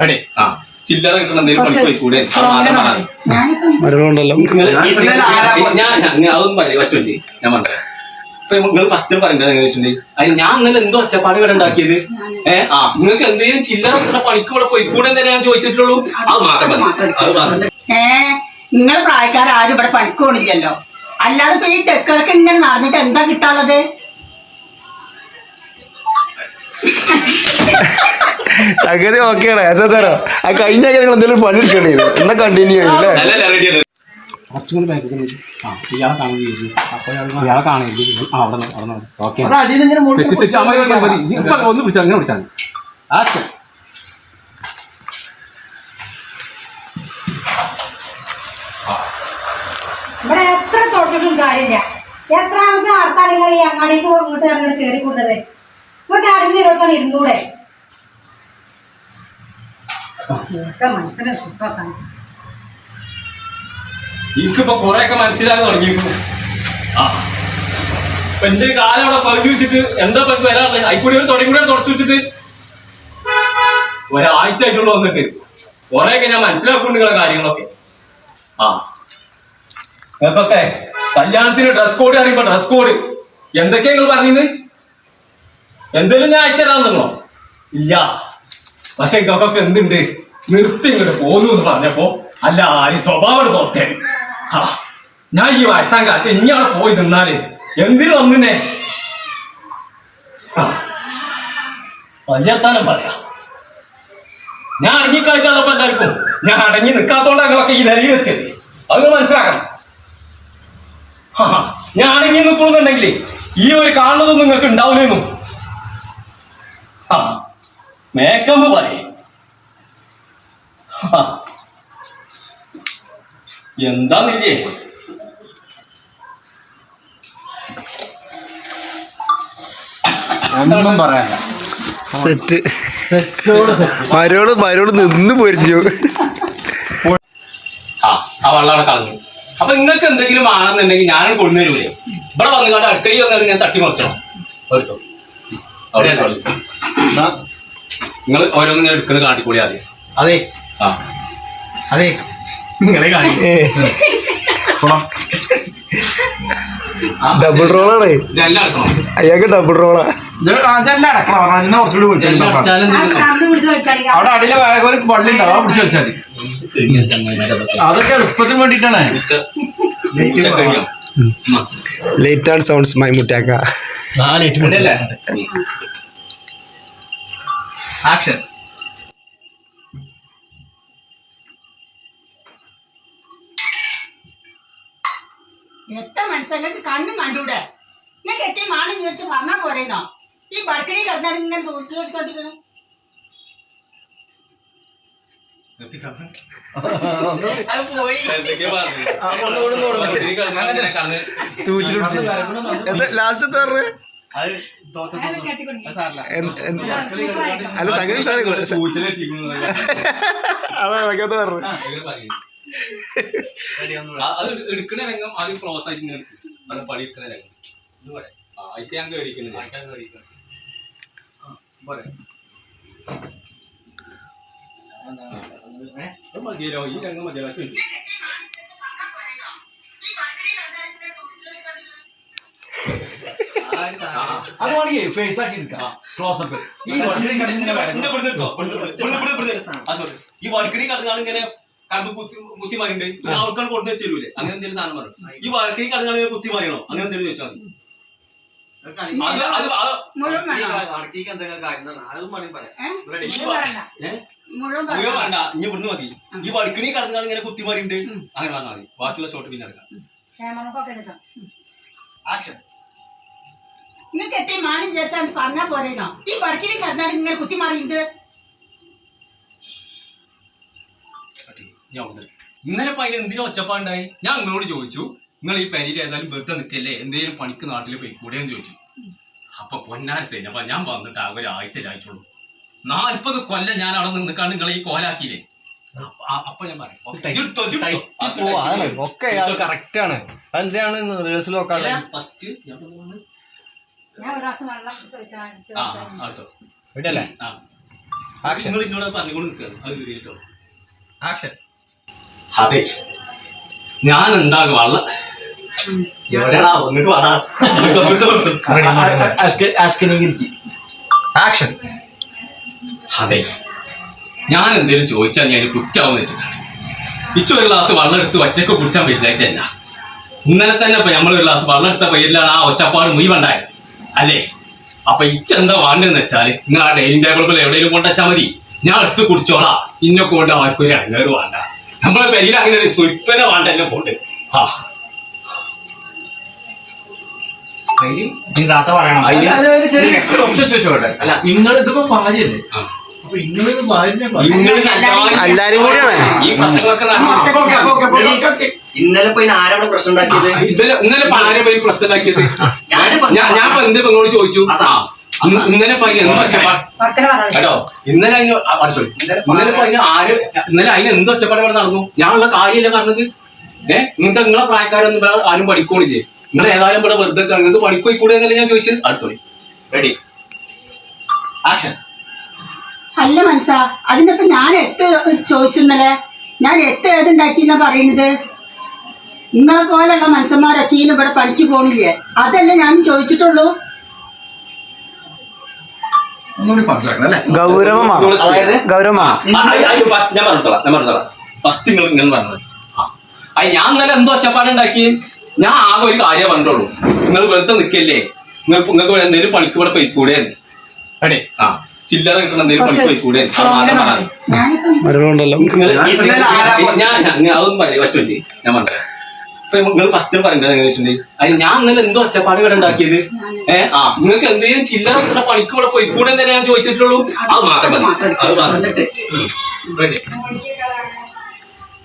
അടേ ആ. ചില്ലറ കിട്ടണം എന്തെങ്കിലും പണിക്ക് പോയിക്കൂടെ മരങ്ങളുണ്ടല്ലോ ഞാൻ ഞാൻ- അതൊന്നും പറയില്ല പറ്റുമല്ലേ ഞാൻ പറഞ്ഞത് ഇപ്പൊ നിങ്ങൾ ഫസ്റ്റ് പറയണ്ടത് എങ്ങനെ വെച്ചിട്ടുണ്ടെങ്കിൽ അതിന് ഞാൻ ഇന്നലെ എന്തോ ഒച്ചപ്പാട് ഇവിടെ ഉണ്ടാക്കിയത്. ഏഹ് ആ നിങ്ങൾക്ക് എന്തെങ്കിലും ചില്ലറ കിട്ടുന്ന പണിക്ക് ഇവിടെ പോയിക്കൂടെ എന്നല്ലേ ഞാൻ ചോദിച്ചിട്ടുള്ളൂ. അത് മാത്രം മതി. അത് മാത്രം ഏ നിങ്ങൾ പ്രായക്കാരും ഇവിടെ പണിക്ക് പോണില്ലല്ലോ. അല്ലാതെ ഇപ്പൊ ഈ തെക്കർക്ക് ഇങ്ങനെ നടന്നിട്ട് എന്താ കിട്ടാനുള്ളത്? സംഗതി ഓക്കെയാണ്. തരാം ആ കഴിഞ്ഞ നിങ്ങൾ എന്തെങ്കിലും പണി എടുക്കേണ്ടി വരും എന്നാ കണ്ടിന്യൂ ആയില്ലേ അല്ലേ ഇയാളെ ഇയാളെ അവിടെ അവിടെ ഓക്കെ. ഒന്ന് വിളിച്ചാൽ അങ്ങനെ വിളിച്ചാൽ മതി. ഇവിടെ എത്ര തുടച്ചിട്ടും കാര്യമില്ല. എത്രാമത്തെ അടുത്താളികൾ ഈ അങ്ങാടിക്ക് ഇങ്ങോട്ട് അങ്ങോട്ട് കയറി കൊണ്ടത് ഇപ്പൊ അടുത്ത് ഇടത്താണ് ഇരുന്നൂടെ. ഒരാഴ്ചയായിട്ടുള്ള മനസ്സിനെ സുഖമാക്കാൻ. എനിക്കിപ്പോ കൊറേ ഒക്കെ മനസ്സിലാകാൻ തുടങ്ങിയിരിക്കുന്നു ആ. ഇപ്പൊ എന്റെ ഒരു കാലം അവിടെ പകുതി വെച്ചിട്ട് എന്താ പറ്റി വരാറുള്ളത് അതിക്കൂടി ഒരു തുടങ്ങി കൂടെ തുടച്ചു വെച്ചിട്ട് ഒരാഴ്ച ആയിട്ടുള്ളൂ വന്നിട്ട്. കൊറേയൊക്കെ ഞാൻ മനസ്സിലാക്കുന്നുണ്ട് നിങ്ങളെ കാര്യങ്ങളൊക്കെ. ആ. നിങ്ങൾക്കൊക്കെ കല്യാണത്തിന് ഡ്രസ് കോഡ് അറിയുമ്പോ ഡ്രസ് കോഡ് എന്തൊക്കെയാ നിങ്ങൾ പറഞ്ഞത് എന്തേലും ഞാൻ അയച്ചു ഇല്ല. പക്ഷെ ഇതൊക്കെ എന്തുണ്ട്? നിർത്തി ഇങ്ങോട്ട് പോന്നു എന്ന് പറഞ്ഞപ്പോ അല്ല ഈ സ്വഭാവം പുറത്തേ. ഞാൻ ഈ വയസ്സാം കാലത്ത് ഇനി അവിടെ പോയി നിന്നാൽ എന്തിനു വന്നിനെ? വല്ലത്താനും പറയാ. ഞാൻ അടങ്ങിക്കളിക്കാണപ്പോ എല്ലാവർക്കും ഞാൻ അടങ്ങി നിൽക്കാത്തോണ്ട് ഞങ്ങളൊക്കെ ഈ നിലയിലെത്തിയത് അത് നിങ്ങൾ മനസ്സിലാക്കണം. ഞാൻ അടങ്ങി നിൽക്കുന്നുണ്ടെങ്കിൽ ഈ ഒരു കാണുന്നതൊന്നും നിങ്ങൾക്ക് ഉണ്ടാവില്ലെന്നും ആ മേക്കമ്പ് പറയും. എന്താന്നില്ലേ ഒന്നും പറയാനില്ല. സെറ്റ്. സെറ്റ്. മരോൾ മരോൾ നിന്ന് പൊരിഞ്ഞു. ആ ആ വെള്ളം അവിടെ കളഞ്ഞു. അപ്പൊ നിങ്ങൾക്ക് എന്തെങ്കിലും ആണെന്നുണ്ടെങ്കിൽ ഞാനും കൊണ്ടുവരൂലേ? ഇവിടെ വന്നിട്ട് അടുക്കളയിൽ വന്നിട്ട് ഞാൻ തട്ടി മറിച്ചോ? എടുത്തോ. അവിടെ നിങ്ങൾ ഓരോന്നും ഇങ്ങനെ എടുക്കുന്നത് കാട്ടിക്കൂടി ആദ്യം. അതെ. ആ. അതെ. നിങ്ങളെ കാണി ഡബിൾ റോളാണ് അയാൾക്ക് ഡബിൾ റോളാ അതൊക്കെ എളുപ്പത്തിന്. ലേറ്റ് ആൻഡ് സൗണ്ട്സ് മൈമുട്ടാക്ക ആക്ഷൻ എത്ര മനസ്സിലേക്ക് കണ്ണും കണ്ടൂടെ? നിങ്ങൾക്ക് എത്തി മാണി ചോദിച്ച് പറഞ്ഞാൽ പോരേനോ ഈ ബർക്കിനി കിടന്നാണ് ഇങ്ങനെ തൂക്കി എടുത്തോണ്ടിരിക്കണേ. അത് പോയി. എന്തൊക്കെയാ പറഞ്ഞത്? ഇതിന് കിടന്ന് അങ്ങനെ കടന്ന് ലാസ്റ്റ് അല്ല സംഗതി സാറേ. അതാ അതൊക്കെ പറഞ്ഞു അത് എടുക്കണ രംഗം ആദ്യം ക്ലോസ് ആയിട്ട് ഇങ്ങനെ. അത് പണി എടുക്കണ രംഗം. ആ അതിക്ക് ഞാൻ കയറിക്കുന്നത് മതിയല്ലോ. ഈ രംഗം മതിയല്ലോ. അത് വേണമെങ്കിൽ ഫേസ് ആക്കി എടുക്കാം. ക്ലോസ് അപ്പ് ഈ കിടന്ന്. ഈ കടന്നാണ് ഇങ്ങനെ കണ്ടു കുത്തി അങ്ങനെ എന്തെങ്കിലും സാധനം ഈ കടന്നാണ് ഇങ്ങനെ കുത്തി മാറിയണോ? അങ്ങനെ എന്തെങ്കിലും ചോദിച്ചാൽ മതി. വേണ്ട. ഇനി ഇവിടുന്ന് മതി. ഈ കടന്നാണ് ഇങ്ങനെ അങ്ങനെ മതി. ബാക്കിയുള്ള ഷോട്ട് പിന്നെ എടുക്കാം. എടുക്കാം. നിങ്ങൾക്ക് എത്തി മാനം ചോദിച്ചാണ്ട് പറഞ്ഞാൽ പോരേനോ ഈ വടക്കിനെ കിടന്നാണ് ഇങ്ങനെ കുത്തി മാറിയത് ഇങ്ങനെ. ഇന്നലെ അതിന് എന്തിനും ഒച്ചപ്പാണ്ടായി ഞാൻ നിങ്ങളോട് ചോദിച്ചു നിങ്ങൾ ഈ പെരിയിൽ ഏതായാലും വെറുതെ നിൽക്കല്ലേ എന്തെങ്കിലും പണിക്ക് നാട്ടിൽ പോയി കൂടെ എന്ന് ചോദിച്ചു അപ്പൊ പൊന്നാര സേന അപ്പൊ ഞാൻ വന്നിട്ട് ആ ഒരാഴ്ചയിലായിട്ടുള്ളൂ നാൽപ്പത് കൊല്ലം ഞാൻ അവിടെ നിന്നിക്കാണ്ട് നിങ്ങളെ ഈ കോലാക്കിയില്ലേ അപ്പൊ- ഞാൻ പറയും ഫസ്റ്റ് ഇജ്ജ് എടുത്തോ, ഇജ്ജ് എടുത്തോ." അത് പോവാണ് ടൈറ്റ് ഒക്കെ കറക്റ്റ് ആണ് അതെന്തിനാണ് റിഹേഴ്സൽ അല്ല, നോക്കാതെ first ഞാൻ ഞാൻ ഒരു പ്രാവശ്യം വെള്ളം ചോദിച്ചാൽ ആ ആ, അടുത്തോ വിടല്ലേ ആ. നിങ്ങൾ ഇന്നോട് പറഞ്ഞുകൊണ്ട് നിൽക്കുകയാണ്. അത് കേട്ടോ ആക്ഷൻ. അതെ ഞാൻ എന്താകും വള്ള? എവിടെയാടാ വാടാ. കൊടുത്തു. ആക്ഷൻ. അതെ ഞാൻ എന്തേലും ചോദിച്ചാൽ ഞാൻ കുറ്റാവും വെച്ചിട്ടാണ്. ഇച്ചു ഒരു ഗ്ലാസ് വെള്ളം എടുത്ത് ഒറ്റയ്ക്ക് കുടിച്ചാൻ വിചാരിച്ചല്ല ഇന്നലെ തന്നെ ഇപ്പൊ നമ്മളൊരു ഗ്ലാസ് വെള്ളം എടുത്ത പയ്യല്ലാണ് ആ ഒച്ചപ്പാട് മുഴുവുണ്ടായത് അല്ലേ? അപ്പൊ ഇച്ച എന്താ വേണ്ടെന്ന് വെച്ചാൽ നിങ്ങൾ ആ ഡൈനിങ് ടേബിൾ എവിടെയെങ്കിലും കൊണ്ടുവച്ചാൽ മതി. ഞാൻ എടുത്ത് കുടിച്ചോളാം. ഇന്നെ കൊണ്ട് ആർക്കും ഒരു അങ്ങേര് വേണ്ട. നമ്മളെ പേരിൽ അങ്ങനെ ഒരു സുൽപ്പന വേണ്ട എന്നെ കൊണ്ട് ആ നിങ്ങൾ ഇതിപ്പോ ഭാര്യയല്ലേ? ആ. അപ്പൊ നിങ്ങൾ എല്ലാവരും- എല്ലാരും കൂടിയാണ്. ഇന്നലെ പോയി ആരവിടെ പ്രശ്നം ഉണ്ടാക്കിയത് ഇന്നലെ ഇന്നലെ ആരെ പോയി പ്രശ്നം ഉണ്ടാക്കിയത് ഞാൻ ഞാൻ എന്ത് നിങ്ങളോട് ചോദിച്ചു. ഇന്നലെ ഇപ്പൊ അതിന് എന്ത് ഒച്ചപ്പാട് കേട്ടോ? ഇന്നലെ അതിന് ആ, ഇന്നലെ അതിന് ആര് ഇന്നലെ അതിന് എന്ത് ഒച്ചപ്പാട് ഇവിടെ നടന്നു? ഞാനുള്ള കാര്യമില്ല പറഞ്ഞത്. ഏഹ് നിങ്ങൾക്ക് നിങ്ങളെ പ്രായക്കാരൊന്നും ഇവിടെ ആരും പഠിക്കോളില്ലേ നിങ്ങൾ ഏതായാലും ഇവിടെ വെറുതെ നിങ്ങൾക്ക് പഠിക്കോയിക്കൂടെ എന്നല്ലേ ഞാൻ ചോദിച്ചത്? അടുത്തോളി റെഡി ആക്ഷൻ അല്ല മനസ്സാ അതിനൊക്കെ ഞാൻ എത്ര ചോദിച്ചിന്നല്ലേ ഞാൻ എത്ത് ഏതുണ്ടാക്കിന്നാ പറയുന്നത്? നിങ്ങളെ പോലെയുള്ള മനുഷ്യന്മാരൊക്കെ ഇവിടെ പണിക്ക് പോണില്ലേ? അതല്ലേ ഞാൻ ചോദിച്ചിട്ടുള്ളൂ. ഞാൻ പറഞ്ഞോളാം ഞാൻ പറഞ്ഞോളാം. ഫസ്റ്റ് നിങ്ങൾ ഇങ്ങനെ പറഞ്ഞത്. ആ. അത് ഞാൻ ഇന്നലെ എന്തോ ഒച്ചപ്പാടുണ്ടാക്കി? ഞാൻ ആകെ ഒരു കാര്യം പറഞ്ഞിട്ടുള്ളൂ. നിങ്ങൾ വെറുതെ നിൽക്കല്ലേ നിങ്ങൾ നിങ്ങൾക്ക് എന്തെങ്കിലും പണിക്ക് ഇവിടെ പോയിക്കൂടെ റെഡി ആ. ചില്ലറ കിട്ടണം എന്തെങ്കിലും പണിക്ക് പോയിക്കൂടെ കൂടെ. ഞാനിപ്പം മരണമുണ്ടല്ലോ നിങ്ങൾ ഞാൻ അതൊന്നും പറയും പറ്റില്ല ഞാൻ പറഞ്ഞത് ഇപ്പൊ നിങ്ങൾ ഫസ്റ്റ് പറയുന്നത് എങ്ങനെ വെച്ചിട്ടുണ്ടെങ്കിൽ അതിന് ഞാൻ ഇന്നലെ എന്തോ ഒച്ചപ്പാട് ഇവിടെ ഉണ്ടാക്കിയത്? ഏഹ് ആ നിങ്ങൾക്ക് എന്തെങ്കിലും ചില്ലറ കിട്ടുന്ന പണിക്ക് ഇവിടെ പോയിക്കൂടെ തന്നെ ഞാൻ ചോദിച്ചിട്ടുള്ളൂ. അത് മാത്രം മതി. അത് മാത്രം റെഡി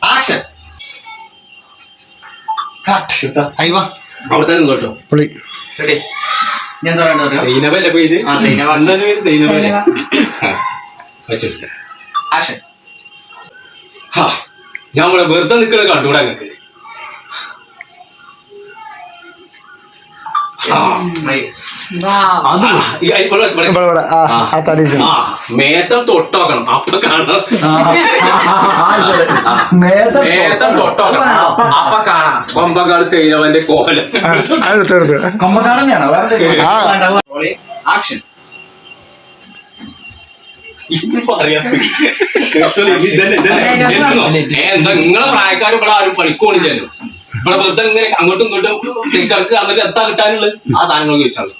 ആക്ഷൻ കട്ട് അയ്യോ അവിടെ തന്നെ കേട്ടോ? പുളി. റെഡി ഞാൻ പേര് ആ, സൈനബ. എന്താണ് പേര്? സൈനബല്ലേ ആക്ഷൻ ഞാൻ ഇവിടെ വെറുതെ നിൽക്കുന്നത് കണ്ടുകൂടാ നിങ്ങൾക്ക്. മേത്തം തൊട്ടോക്കണം. അപ്പൊ കാണാം. മേത്തം തൊട്ടോക്കണം. അപ്പൊ കാണാം. കൊമ്പക്കാട് സൈലവന്റെ കോലം. ആ ആക്ഷൻ നിങ്ങളെ പ്രായക്കാർ ഇവിടെ ആരും പണിക്കോണില്ലല്ലോ ഇവിടെ വെറുതെ ഇങ്ങനെ അങ്ങോട്ടും ഇങ്ങോട്ടും തെക്കർക്ക് അങ്ങോട്ട് എത്താ കിട്ടാനുള്ളത്? ആ സാധനങ്ങൾ വെച്ചാണ്.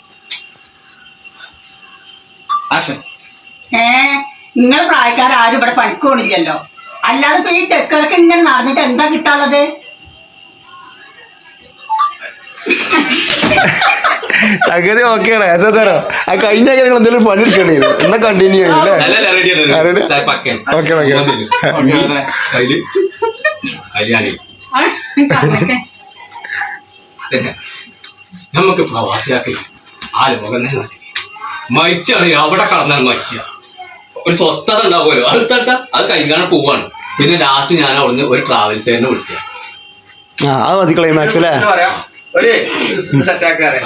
ആക്ഷൻ. ഏ നിങ്ങൾ പ്രായക്കാരും ഇവിടെ പണിക്കോണില്ലല്ലോ അല്ലാതെ ഇപ്പൊ ഈ തെക്കർക്ക് ഇങ്ങനെ നടന്നിട്ട് എന്താ കിട്ടാനുള്ളത്? സംഗതി ഓക്കെയാണ്. ഏസത്തരോ ആ കഴിഞ്ഞ നിങ്ങൾ എന്തെങ്കിലും പണി എടുക്കേണ്ടി വരും. എന്നാ കണ്ടിന്യൂ ചെയ്യും അല്ലേ? Okay okay. നമുക്ക് പ്രവാസിയാക്കി ആ ലോകം തന്നെ മതി. മരിച്ചാണ് അവിടെ കടന്നാൽ മരിച്ച? ഒരു സ്വസ്ഥത ഉണ്ടാവുമല്ലോ. അടുത്തടുത്ത അത് കൈകാണാൻ പോവാണ്. പിന്നെ ലാസ്റ്റ് ഞാൻ അവിടുന്ന് ഒരു ട്രാവൽസേനെ വിളിച്ച ആ അത് മതി ക്ലൈമാക്സ് അല്ലേ പറയാം. ഒരു സെറ്റാക്കാരെ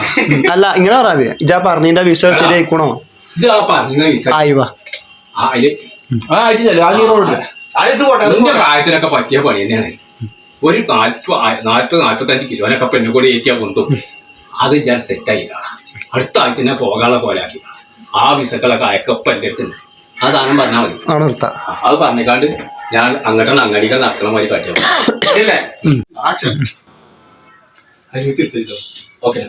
അല്ല ഇങ്ങനെ പറയാതെ ഇജാ പറഞ്ഞതിന്റെ വിശ്വാസം ശരിയായിക്കണോ? പറഞ്ഞ വിസ ആയിവാ ആ അതിൽ ആ ആയിട്ടില്ല ആ റോഡില്ല അത് ഇത് പോട്ടെ അത് പ്രായത്തിനൊക്കെ പറ്റിയ പണി തന്നെയാണ്. ഒരു നാൽപ്പ നാൽപ്പത് നാൽപ്പത്തഞ്ച് കിലോനൊക്കെ പെണ്ണു കൂടി ഏറ്റിയാ പൊന്തും. അത് ഞാൻ സെറ്റായില്ല അടുത്ത ആഴ്ച തന്നെ പോകാനുള്ള പോലെ ആക്കി ആ വിസകളൊക്കെ അയക്കപ്പ എന്റെ അടുത്തുണ്ട്. ആ സാധനം പറഞ്ഞാൽ മതി. അത് പറഞ്ഞേക്കാണ്ട് ഞാൻ അങ്ങോട്ടാണ് അങ്ങടികൾ നടക്കണ മാതിരി കാട്ടിയോ ഇല്ലേ ആക്ഷൻ ഓക്കെ